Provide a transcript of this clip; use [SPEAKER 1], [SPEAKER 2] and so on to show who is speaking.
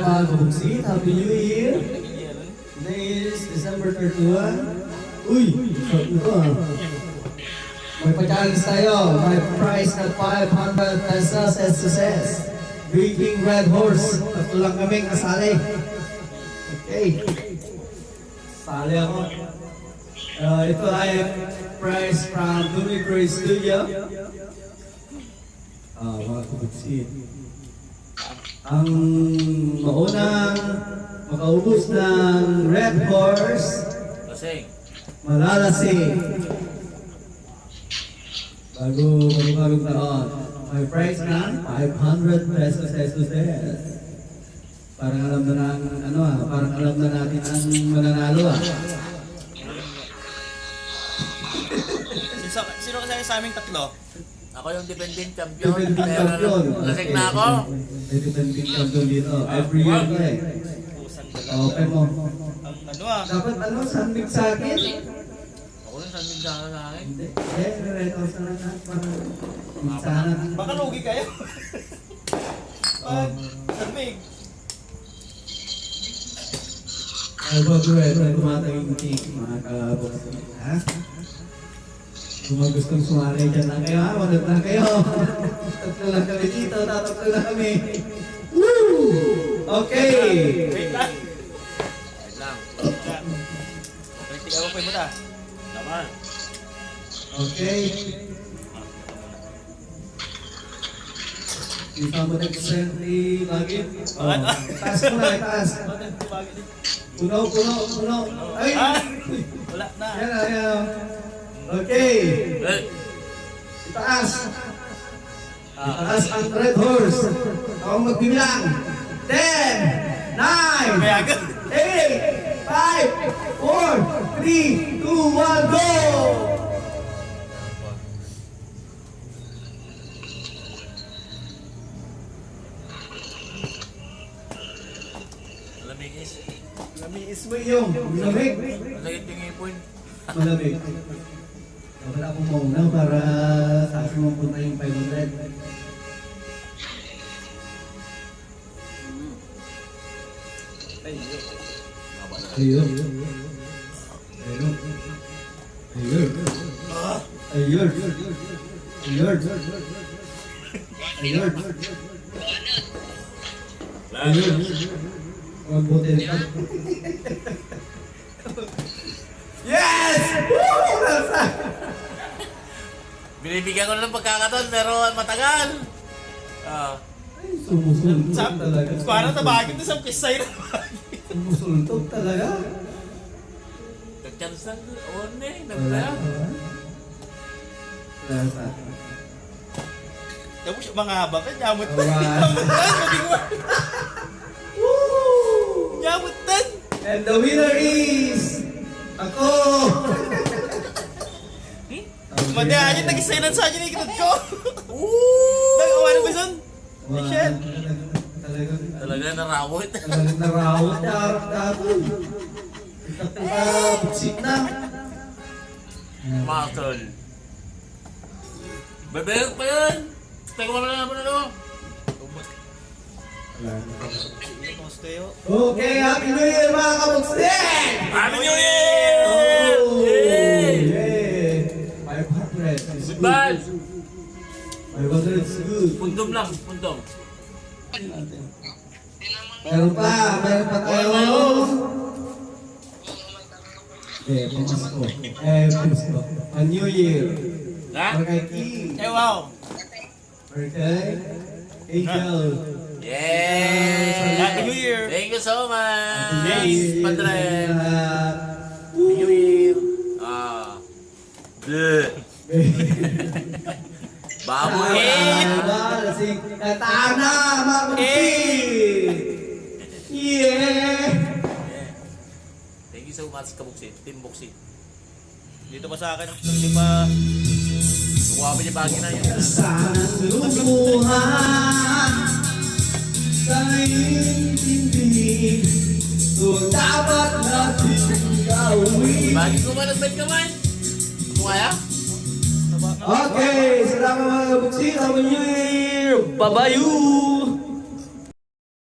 [SPEAKER 1] mga kabuksit. Happy New Year! Today is December 31. Uy! Short na to ah. May pa-challenge tayo. May prize na 500 pesos SSS. Drinking Red Horse. Tatlo lang kaming kasali. Okay. Sali ako. Uh, ito ay prize from Dumigray Studio. Ah, mga kabuksit. Ang maunang makaubos ng Red Horse,
[SPEAKER 2] Lasing.
[SPEAKER 1] malalasing. Bago bagong taon, may price na 500 pesos SSS. Parang alam na ng, ano ah, parang alam na natin ang mananalo ah.
[SPEAKER 3] Sino, sino kasi sa aming tatlo?
[SPEAKER 2] Ako yung defending champion.
[SPEAKER 1] Defending
[SPEAKER 2] Pero
[SPEAKER 1] champion.
[SPEAKER 2] Lasing na ako.
[SPEAKER 1] May defending champion dito. Every year na eh.
[SPEAKER 3] Pusan
[SPEAKER 1] Open mo.
[SPEAKER 3] Ang ano ah.
[SPEAKER 1] Dapat ano, sandwich sa akin?
[SPEAKER 2] Ako yung sanding sa sa akin.
[SPEAKER 1] Hindi. Eh, red horse na lang ha. Para sana.
[SPEAKER 3] Baka lugi kayo. Pag sabig.
[SPEAKER 1] Ay, bago red, red, tumataging cake, mga kabuksin. Ha? Kung mga gustong sumali dyan lang kayo, ha? Manot lang kayo. Tatlo lang kami dito, tatatlo lang kami. Woo! Okay!
[SPEAKER 3] Wait lang.
[SPEAKER 2] Wait lang.
[SPEAKER 3] Kritik ako pa mo ta.
[SPEAKER 2] Naman.
[SPEAKER 1] Okay. Kita mo nag-send ni Bagit. Oh, taas mo na, taas. Puno, puno, puno. Ay!
[SPEAKER 3] Ah! Wala na.
[SPEAKER 1] Yan, ayan. Okay. Itaas. Itaas ang red horse. Ako magbibilang. 10, 9,
[SPEAKER 3] Kaya agad.
[SPEAKER 1] 8, 5, 4, 3, 2, 1, go!
[SPEAKER 2] Lamigis.
[SPEAKER 1] Lamiis mo yung malamig.
[SPEAKER 2] Masakit yung ipon.
[SPEAKER 1] Malamig. Dapat ako mauna para sa akin mapunta yung 500. Ayun. Ayun. Ayun. Ayun. Ayun. Ayun. Ayun. Huwag butin
[SPEAKER 2] Binibigyan ko na ng pagkakataon pero matagal. Ah.
[SPEAKER 1] Sumusunod
[SPEAKER 3] Sab
[SPEAKER 1] talaga.
[SPEAKER 3] Parang tabagin na sa kisay na.
[SPEAKER 1] Sumusunod talaga.
[SPEAKER 2] Nag-chance ng on eh.
[SPEAKER 1] Wala.
[SPEAKER 2] Nagdala.
[SPEAKER 1] Wala sa
[SPEAKER 3] Tapos mga haba ka, nyamot pa.
[SPEAKER 1] Alright.
[SPEAKER 3] Nyamot tan, sabi ko.
[SPEAKER 1] Woo!
[SPEAKER 3] Nyamot tan.
[SPEAKER 1] And the winner is... Ako!
[SPEAKER 3] Madayan, nag-isainan sa akin yung ikot ko. Ooh! Nag-awarin ba son? Shit.
[SPEAKER 2] Talaga narawit.
[SPEAKER 1] Talagang narawat na harap natin. Itakapagsit na.
[SPEAKER 2] Muscle. Bebek pa yan. Teka mo na ano.
[SPEAKER 1] Okay, Happy New Year mga kabuksin!
[SPEAKER 2] Happy New Year!
[SPEAKER 1] Oh,
[SPEAKER 2] Yay!
[SPEAKER 1] yeah. 500 is good.
[SPEAKER 2] Goodbye!
[SPEAKER 1] 500 is good.
[SPEAKER 2] Pundom lang, pundom.
[SPEAKER 1] Meron pa, meron pa tayo. Eh, pamasko. Eh, pamasko. A New Year.
[SPEAKER 2] Ha?
[SPEAKER 1] Barangay King.
[SPEAKER 3] Eh, wow.
[SPEAKER 1] Barangay Angel.
[SPEAKER 2] Yay!
[SPEAKER 3] Happy New Year.
[SPEAKER 2] Thank you so much!
[SPEAKER 3] Yes,
[SPEAKER 2] Padre! Happy New Year! Ah. Bleh. Baboy!
[SPEAKER 3] Eh.
[SPEAKER 1] Lasing. Tana, kabuksin. Yeah.
[SPEAKER 2] Thank you so much, Kabuksit. Team Buksit.
[SPEAKER 3] Dito pa sa akin. Hindi pa...
[SPEAKER 2] Kukuha pa niya bagay na yun.
[SPEAKER 1] Sanang lumuhan sa intindi Kung dapat natin gawin
[SPEAKER 2] Bagay ko ba nag-bed ka man? Kung kaya?
[SPEAKER 1] Okay, salamat mga kabuksin Happy New Year! Babayu!